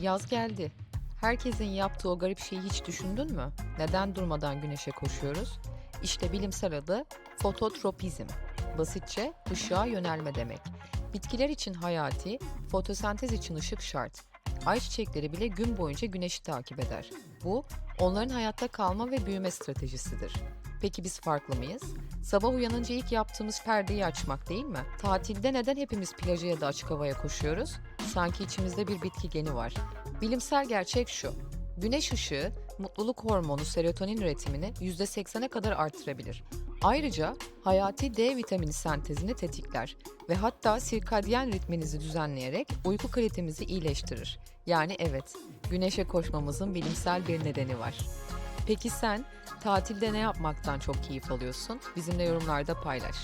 Yaz geldi. Herkesin yaptığı o garip şeyi hiç düşündün mü? Neden durmadan güneşe koşuyoruz? İşte bilimsel adı fototropizm. Basitçe ışığa yönelme demek. Bitkiler için hayati, fotosentez için ışık şart. Ayçiçekleri bile gün boyunca güneşi takip eder. Bu, onların hayatta kalma ve büyüme stratejisidir. Peki biz farklı mıyız? Sabah uyanınca ilk yaptığımız perdeyi açmak değil mi? Tatilde neden hepimiz plaja ya da açık havaya koşuyoruz? Sanki içimizde bir bitki geni var. Bilimsel gerçek şu. Güneş ışığı mutluluk hormonu serotonin üretimini %80'e kadar artırabilir. Ayrıca hayati D vitamini sentezini tetikler ve hatta sirkadyen ritminizi düzenleyerek uyku kalitemizi iyileştirir. Yani evet, güneşe koşmamızın bilimsel bir nedeni var. Peki sen tatilde ne yapmaktan çok keyif alıyorsun? Bizimle yorumlarda paylaş.